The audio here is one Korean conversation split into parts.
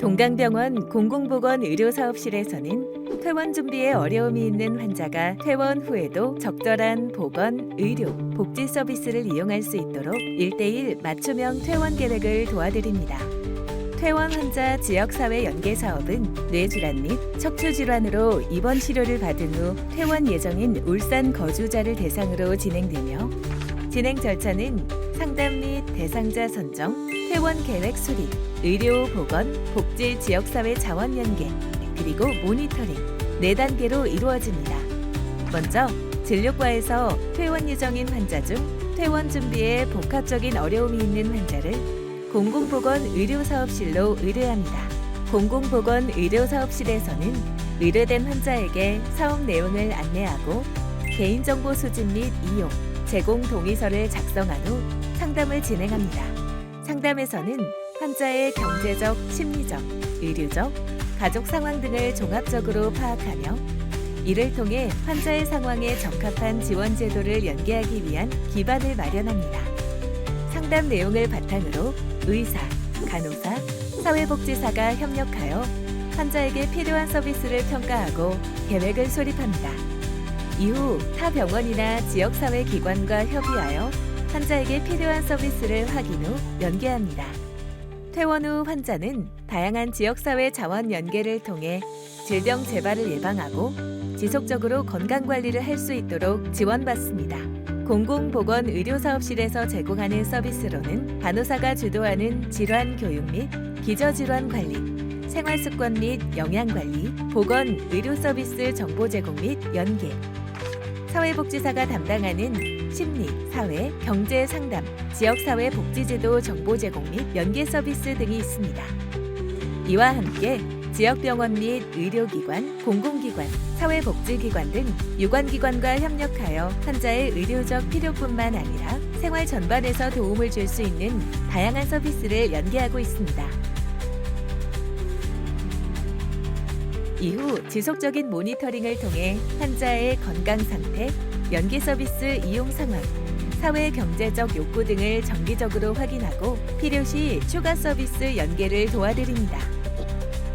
동강병원 공공보건 의료사업실에서는 퇴원 준비에 어려움이 있는 환자가 퇴원 후에도 적절한 보건, 의료, 복지 서비스를 이용할 수 있도록 1대1 맞춤형 퇴원 계획을 도와드립니다. 퇴원 환자 지역사회 연계 사업은 뇌질환 및 척추 질환으로 입원 치료를 받은 후 퇴원 예정인 울산 거주자를 대상으로 진행되며 진행 절차는 상담 및 대상자 선정, 퇴원 계획 수립, 의료 보건, 복지 지역사회 자원 연계, 그리고 모니터링 네 단계로 이루어집니다. 먼저 진료과에서 퇴원 예정인 환자 중 퇴원 준비에 복합적인 어려움이 있는 환자를 공공보건 의료사업실로 의뢰합니다. 공공보건 의료사업실에서는 의뢰된 환자에게 사업 내용을 안내하고 개인정보 수집 및 이용, 제공 동의서를 작성한 후 상담을 진행합니다. 상담에서는 환자의 경제적, 심리적, 의료적, 가족 상황 등을 종합적으로 파악하며 이를 통해 환자의 상황에 적합한 지원 제도를 연계하기 위한 기반을 마련합니다. 상담 내용을 바탕으로 의사, 간호사, 사회복지사가 협력하여 환자에게 필요한 서비스를 평가하고 계획을 수립합니다. 이후 타 병원이나 지역사회 기관과 협의하여 환자에게 필요한 서비스를 확인 후 연계합니다. 퇴원 후 환자는 다양한 지역사회 자원 연계를 통해 질병 재발을 예방하고 지속적으로 건강 관리를 할 수 있도록 지원받습니다. 공공보건 의료사업실에서 제공하는 서비스로는 간호사가 주도하는 질환 교육 및 기저질환 관리, 생활습관 및 영양 관리, 보건 의료 서비스 정보 제공 및 연계, 사회복지사가 담당하는 심리, 사회, 경제 상담, 지역사회 복지제도 정보 제공 및 연계 서비스 등이 있습니다. 이와 함께 지역병원 및 의료기관, 공공기관, 사회복지기관 등 유관기관과 협력하여 환자의 의료적 필요뿐만 아니라 생활 전반에서 도움을 줄 수 있는 다양한 서비스를 연계하고 있습니다. 이후 지속적인 모니터링을 통해 환자의 건강 상태, 연계 서비스 이용 상황, 사회 경제적 욕구 등을 정기적으로 확인하고 필요시 추가 서비스 연계를 도와드립니다.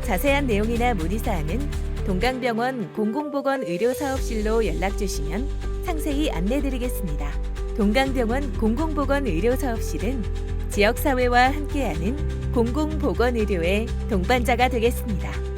자세한 내용이나 문의 사항은 동강병원 공공보건 의료사업실로 연락 주시면 상세히 안내드리겠습니다. 동강병원 공공보건 의료사업실은 지역사회와 함께하는 공공보건 의료의 동반자가 되겠습니다.